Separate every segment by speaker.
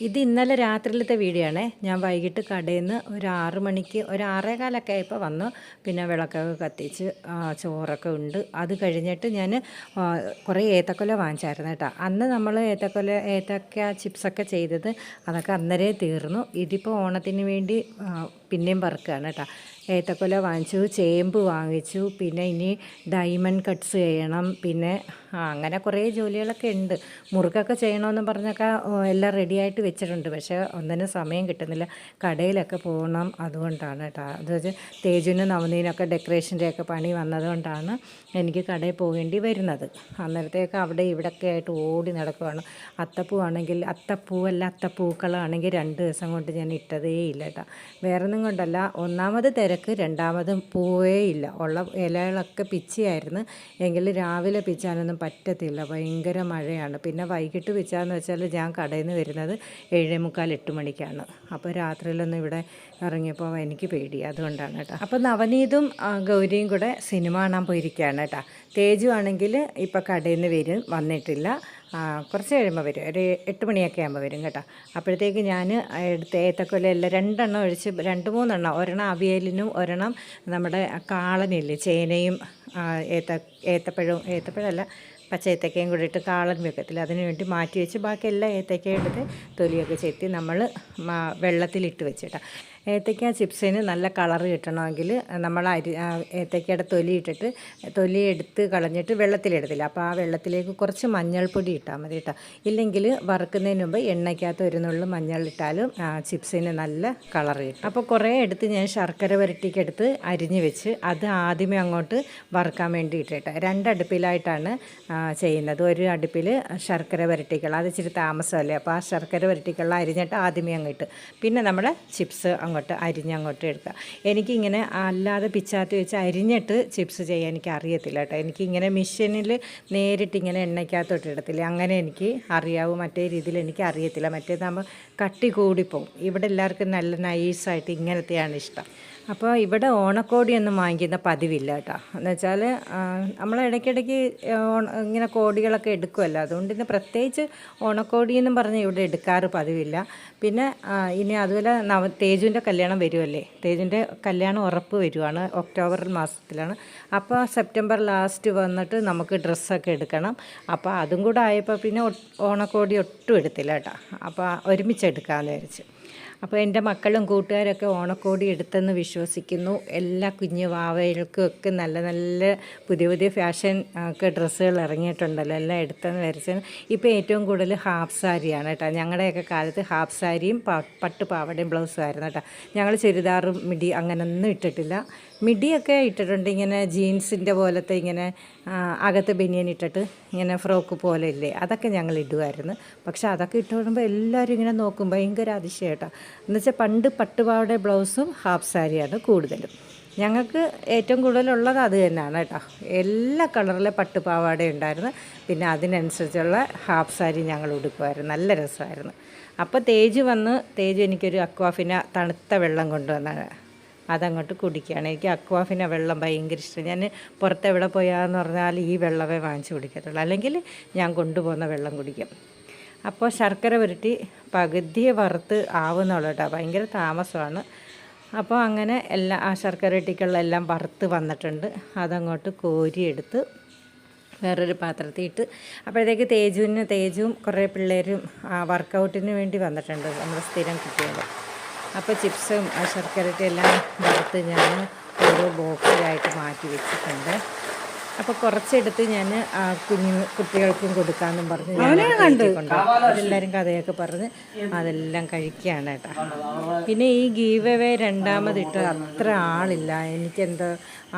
Speaker 1: ഇത് ഇന്നലെ രാത്രിയിലത്തെ വീഡിയോ ആണേ ഞാൻ വൈകിട്ട് കടയിൽ നിന്ന് ഒരു ആറ് മണിക്ക് ഒരു ആറേ കാലൊക്കെ ആയപ്പോൾ വന്നു. പിന്നെ വിളക്കൊക്കെ കത്തിച്ച് ചോറൊക്കെ ഉണ്ട്. അത് കഴിഞ്ഞിട്ട് ഞാൻ കുറേ ഏത്തക്കൊല വാങ്ങിച്ചായിരുന്നു കേട്ടോ. അന്ന് നമ്മൾ ഏത്തക്കൊല ഏത്തക്ക ചിപ്സൊക്കെ ചെയ്തത് അതൊക്കെ അന്നേരേ തീർന്നു. ഇതിപ്പോൾ ഓണത്തിന് വേണ്ടി പിന്നെയും പറക്കുകയാണ് കേട്ടോ. ഏത്തക്കൊല വാങ്ങിച്ചു ചേമ്പ് വാങ്ങിച്ചു പിന്നെ ഇനി ഡയമണ്ട് കട്ട്സ് ചെയ്യണം പിന്നെ അങ്ങനെ കുറേ ജോലികളൊക്കെ ഉണ്ട്. മുറുക്കൊക്കെ ചെയ്യണമെന്ന് പറഞ്ഞൊക്കെ എല്ലാം റെഡിയായിട്ട് വെച്ചിട്ടുണ്ട്. പക്ഷേ ഒന്നിനും സമയം കിട്ടുന്നില്ല. കടയിലൊക്കെ പോകണം അതുകൊണ്ടാണ് കേട്ടോ അത് വെച്ച് തേജുവിനും നവനീനൊക്കെ ഡെക്കറേഷന്റെയൊക്കെ പണി വന്നതുകൊണ്ടാണ് എനിക്ക് കടയിൽ പോകേണ്ടി വരുന്നത്. അന്നേരത്തേക്ക് അവിടെ ഇവിടെയൊക്കെ ആയിട്ട് ഓടി നടക്കുവാണ്. അത്തപ്പൂ ആണെങ്കിൽ അത്തപ്പൂ അത്തപ്പൂവല്ല അത്തപ്പൂക്കളാണെങ്കിൽ രണ്ട് ദിവസം കൊണ്ട് ഞാൻ ഇട്ടതേ ഇല്ല കേട്ടോ വേറെ ഒന്നും കൊണ്ടല്ല. ഒന്നാമത് തിരക്ക് രണ്ടാമതും പൂവേ ഇല്ല ഉള്ള ഇലകളൊക്കെ പിച്ചിയായിരുന്നു. എങ്കിൽ രാവിലെ പിച്ചാനൊന്നും പറ്റത്തില്ല. ഭയങ്കര മഴയാണ്. പിന്നെ വൈകിട്ട് പിച്ചാന്ന് വെച്ചാൽ ഞാൻ കടയിൽ നിന്ന് വരുന്നത് ഏഴേ മുക്കാൽ എട്ട് മണിക്കാണ്. അപ്പോൾ രാത്രിയിലൊന്നും ഇവിടെ ഇറങ്ങിയപ്പോൾ എനിക്ക് പേടി. അതുകൊണ്ടാണ് കേട്ടോ. അപ്പോൾ നവനീതും ഗൗരിയും കൂടെ സിനിമ കാണാൻ പോയിരിക്കുകയാണ് കേട്ടോ. തേജു ആണെങ്കിൽ ഇപ്പോൾ കടയിൽ നിന്ന് വരും. വന്നിട്ടില്ല. കുറച്ച് കഴിയുമ്പോൾ വരും. ഒരു എട്ട് മണിയൊക്കെ ആകുമ്പോൾ വരും കേട്ടോ. അപ്പോഴത്തേക്ക് ഞാൻ എടുത്ത് ഏത്തക്കൊല എല്ലാം രണ്ടെണ്ണം ഒഴിച്ച് രണ്ട് മൂന്നെണ്ണം. ഒരെണ്ണം അവിയലിനും ഒരെണ്ണം നമ്മുടെ കാളനില്ലേ ചേനയും ഏത്ത ഏത്തപ്പഴവും ഏത്തപ്പഴമല്ല പച്ച ഏത്തക്കയും കൂടി ഇട്ട് കാളൻ വെക്കത്തില്ല അതിനു വേണ്ടി മാറ്റി വെച്ച് ബാക്കി എല്ലാ ഏത്തക്കയും എടുത്ത് തൊലിയൊക്കെ ചെത്തി നമ്മൾ വെള്ളത്തിലിട്ട് വെച്ചിട്ടാ. ഏത്തക്ക ചിപ്സിന് നല്ല കളർ കിട്ടണമെങ്കിൽ നമ്മൾ അരി ഏത്തയ്ക്കയുടെ തൊലി ഇട്ടിട്ട് തൊലി എടുത്ത് കളഞ്ഞിട്ട് വെള്ളത്തിലിടത്തില്ല. അപ്പോൾ ആ വെള്ളത്തിലേക്ക് കുറച്ച് മഞ്ഞൾപ്പൊടി ഇട്ടാൽ മതി കേട്ടോ. ഇല്ലെങ്കിൽ വറുക്കുന്നതിന് മുമ്പ് എണ്ണയ്ക്കകത്ത് ഒരു നുള്ളു മഞ്ഞൾ ഇട്ടാലും ചിപ്സിന് നല്ല കളർ കിട്ടും. അപ്പോൾ കുറേ എടുത്ത് ഞാൻ ശർക്കര വരട്ടിക്കെടുത്ത് അരിഞ്ഞ് വെച്ച് അത് ആദ്യമേ അങ്ങോട്ട് വറുക്കാൻ വേണ്ടി ഇട്ടിട്ട്. രണ്ടടുപ്പിലായിട്ടാണ് ചെയ്യുന്നത്. ഒരു അടുപ്പിൽ ശർക്കര വരട്ടിക്കുള്ള അത് ഇച്ചിരി താമസമല്ലേ? അപ്പോൾ ആ ശർക്കര വരട്ടിക്കള അരിഞ്ഞിട്ട് ആദ്യമേ അങ്ങ് ഇട്ട്. പിന്നെ നമ്മൾ ചിപ്സ് അങ്ങോട്ട് അരിഞ്ഞ് അങ്ങോട്ട് എടുക്കുക. എനിക്കിങ്ങനെ അല്ലാതെ പിച്ചാത്തി വെച്ച് അരിഞ്ഞിട്ട് ചിപ്സ് ചെയ്യാൻ എനിക്ക് അറിയത്തില്ല കേട്ടോ. എനിക്കിങ്ങനെ മെഷീനിൽ നേരിട്ട് ഇങ്ങനെ എണ്ണയ്ക്കകത്തോട്ട് ഇടത്തില്ല. അങ്ങനെ എനിക്ക് അറിയാവൂ. മറ്റേ രീതിയിൽ എനിക്ക് അറിയത്തില്ല മറ്റേതാകുമ്പോൾ കട്ടി കൂടിപ്പോവും. ഇവിടെ എല്ലാവർക്കും നല്ല നൈസായിട്ട് ഇങ്ങനത്തെയാണ് ഇഷ്ടം. അപ്പോൾ ഇവിടെ ഓണക്കോടിയൊന്നും വാങ്ങിക്കുന്ന പതിവില്ല കേട്ടോ. എന്ന് വെച്ചാൽ നമ്മൾ ഇടയ്ക്കിടയ്ക്ക് ഇങ്ങനെ കോടികളൊക്കെ എടുക്കുമല്ലോ അതുകൊണ്ട് ഇന്ന് പ്രത്യേകിച്ച് ഓണക്കോടി എന്നും പറഞ്ഞ് ഇവിടെ എടുക്കാറ് പതിവില്ല. പിന്നെ ഇനി അതുപോലെ നവ തേജുവിന്റെ കല്യാണം വരുമല്ലേ തേജുവിന്റെ കല്യാണം ഉറപ്പ് വരുവാണ് ഒക്ടോബർ മാസത്തിലാണ്. അപ്പോൾ സെപ്റ്റംബർ ലാസ്റ്റ് വന്നിട്ട് നമുക്ക് ഡ്രസ്സൊക്കെ എടുക്കണം. അപ്പോൾ അതും കൂടെ ആയപ്പോൾ പിന്നെ ഓണക്കോടി ഒട്ടും എടുത്തില്ല കേട്ടോ. അപ്പോൾ ഒരുമിച്ച് എടുക്കാമെന്ന് വിചാരിച്ചു. അപ്പോൾ എന്റെ മക്കളും കൂട്ടുകാരൊക്കെ ഓണക്കോടി എടുത്തെന്ന് വിശ്വസിക്കുന്നു. എല്ലാ കുഞ്ഞു വാവകൾക്കും ഒക്കെ നല്ല നല്ല പുതിയ പുതിയ ഫാഷൻ ഒക്കെ ഡ്രസ്സുകൾ ഇറങ്ങിയിട്ടുണ്ടല്ലോ. എല്ലാം എടുത്തെന്ന് വരച്ച ഇപ്പോൾ ഏറ്റവും കൂടുതൽ ഹാഫ് സാരിയാണ് കേട്ടോ. ഞങ്ങളുടെയൊക്കെ കാലത്ത് ഹാഫ് സാരിയും പട്ട് പാവടയും ബ്ലൗസും ആയിരുന്നു കേട്ടോ. ഞങ്ങൾ ചുരിദാറും മിടി അങ്ങനെയൊന്നും ഇട്ടിട്ടില്ല. മിടിയൊക്കെ ഇട്ടിട്ടുണ്ട് ഇങ്ങനെ ജീൻസിന്റെ പോലത്തെ ഇങ്ങനെ അകത്ത് ബനിയൻ ഇട്ടിട്ട് ഇങ്ങനെ ഫ്രോക്ക് പോലെ ഇല്ലേ അതൊക്കെ ഞങ്ങൾ ഇടുമായിരുന്നു. പക്ഷേ അതൊക്കെ ഇട്ട് വരുമ്പോൾ എല്ലാവരും ഇങ്ങനെ നോക്കും ഭയങ്കര അതിശയമായിട്ടാണ് എന്നുവെച്ചാൽ പണ്ട് പട്ടുപാവയുടെ ബ്ലൗസും ഹാഫ് സാരിയാണ് കൂടുതലും. ഞങ്ങൾക്ക് ഏറ്റവും കൂടുതലുള്ളത് അത് തന്നെയാണ് കേട്ടോ. എല്ലാ കളറിലെ പട്ടുപാവാട ഉണ്ടായിരുന്നു. പിന്നെ അതിനനുസരിച്ചുള്ള ഹാഫ് സാരി ഞങ്ങൾ ഉടുക്കുമായിരുന്നു. നല്ല രസമായിരുന്നു. അപ്പോൾ തേജ് വന്ന് തേജ് എനിക്കൊരു അക്വാഫിന തണുത്ത വെള്ളം കൊണ്ടുവന്നാണ്. അതങ്ങോട്ട് കുടിക്കുകയാണ്. എനിക്ക് അക്വാഫിന വെള്ളം ഭയങ്കര ഇഷ്ടം. ഞാൻ പുറത്ത് എവിടെ പോയാന്ന് പറഞ്ഞാൽ ഈ വെള്ളമേ വാങ്ങിച്ചു കുടിക്കത്തുള്ളൂ. അല്ലെങ്കിൽ ഞാൻ കൊണ്ടുപോകുന്ന വെള്ളം കുടിക്കും. അപ്പോൾ ശർക്കര പുരട്ടി പകുതിയെ വറുത്ത് ആവുന്നുള്ളൂ കേട്ടോ. ഭയങ്കര താമസമാണ്. അപ്പോൾ അങ്ങനെ എല്ലാ ആ ശർക്കര ഇട്ടിക്കുള്ളെല്ലാം വറുത്ത് വന്നിട്ടുണ്ട്. അതങ്ങോട്ട് കോരിയെടുത്ത് വേറൊരു പാത്രത്തിൽ ഇട്ട് അപ്പോഴത്തേക്ക് തേജുവിന് തേജുവും കുറേ പിള്ളേരും വർക്കൗട്ടിന് വേണ്ടി വന്നിട്ടുണ്ട്. നമ്മുടെ സ്ഥിരം കുട്ടികൾ. അപ്പോൾ ചിപ്സും എല്ലാം വറുത്ത് ഞാൻ ഓരോ ബോക്സിലായിട്ട് മാറ്റി വെച്ചിട്ടുണ്ട്. അപ്പോൾ കുറച്ചെടുത്ത് ഞാൻ കുഞ്ഞു കുട്ടികൾക്കും കൊടുക്കാമെന്നും പറഞ്ഞ് ഞാൻ കഥയൊക്കെ പറഞ്ഞ് അതെല്ലാം കഴിക്കുകയാണ് കേട്ടോ. പിന്നെ ഈ ഗീവ് അവേ രണ്ടാമതിട്ട് അത്ര ആളില്ല. എനിക്കെന്തോ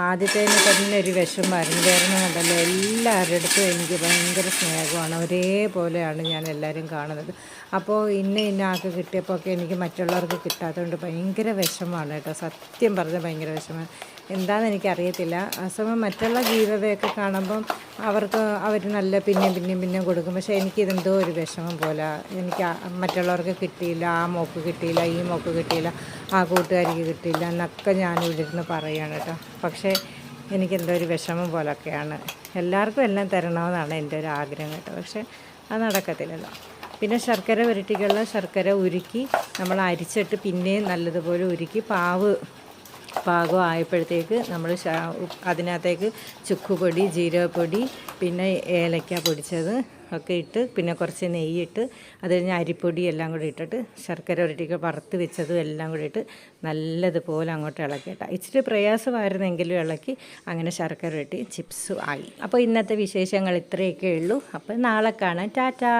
Speaker 1: ആദ്യത്തേന് തന്നെ ഒരു വിഷമമായിരുന്നു. കാരണം കണ്ടല്ലോ എല്ലാവരുടെ അടുത്തും എനിക്ക് ഭയങ്കര സ്നേഹമാണ്. ഒരേപോലെയാണ് ഞാൻ എല്ലാവരും കാണുന്നത്. അപ്പോൾ ഇന്ന ഇന്ന ആൾക്ക് കിട്ടിയപ്പോൾ ഒക്കെ എനിക്ക് മറ്റുള്ളവർക്ക് കിട്ടാത്തതുകൊണ്ട് ഭയങ്കര വിഷമമാണ് കേട്ടോ. സത്യം പറഞ്ഞാൽ ഭയങ്കര വിഷമമാണ്. എന്താണെന്ന് എനിക്കറിയത്തില്ല. ആ സമയം മറ്റുള്ള ജീവവയൊക്കെ കാണുമ്പം അവർക്ക് അവർ നല്ല പിന്നെയും പിന്നെയും പിന്നെയും കൊടുക്കും. പക്ഷേ എനിക്കിതെന്തോ ഒരു വിഷമം പോലെ. എനിക്ക് മറ്റുള്ളവർക്ക് കിട്ടിയില്ല ആ മോക്ക് കിട്ടിയില്ല ഈ മോക്ക് കിട്ടിയില്ല ആ കൂട്ടുകാരിക്ക് കിട്ടിയില്ല എന്നൊക്കെ ഞാൻ ഇവിടെ ഇരുന്ന് പറയുകയാണ് കേട്ടോ. പക്ഷേ എനിക്കെന്തോ ഒരു വിഷമം പോലൊക്കെയാണ്. എല്ലാവർക്കും എല്ലാം തരണമെന്നാണ് എന്റെ ഒരു ആഗ്രഹം കേട്ടോ. പക്ഷേ അത് നടക്കത്തില്ലല്ലോ. പിന്നെ ശർക്കര വരട്ടിക്കുള്ള ശർക്കര ഉരുക്കി നമ്മൾ അരിച്ചിട്ട് പിന്നെയും നല്ലതുപോലെ ഉരുക്കി പാവ് പാകം ആയപ്പോഴത്തേക്ക് നമ്മൾ അതിനകത്തേക്ക് ചുക്കുപൊടി ജീരകപ്പൊടി പിന്നെ ഏലക്ക പൊടിച്ചത് ഒക്കെ ഇട്ട് പിന്നെ കുറച്ച് നെയ്യിട്ട് അത് കഴിഞ്ഞ് അരിപ്പൊടി എല്ലാം കൂടി ഇട്ടിട്ട് ശർക്കര ഉരുട്ടിക്ക് വറുത്ത് വെച്ചതും എല്ലാം കൂടി ഇട്ട് നല്ലതുപോലെ അങ്ങോട്ട് ഇളക്കിയിട്ട ഇച്ചിരി പ്രയാസമായിരുന്നെങ്കിലും ഇളക്കി അങ്ങനെ ശർക്കര ഉരുട്ടി ചിപ്സും ആയി. അപ്പോൾ ഇന്നത്തെ വിശേഷങ്ങൾ ഇത്രയൊക്കെ ഉള്ളൂ. അപ്പോൾ നാളെ കാണാം. ടാറ്റാ.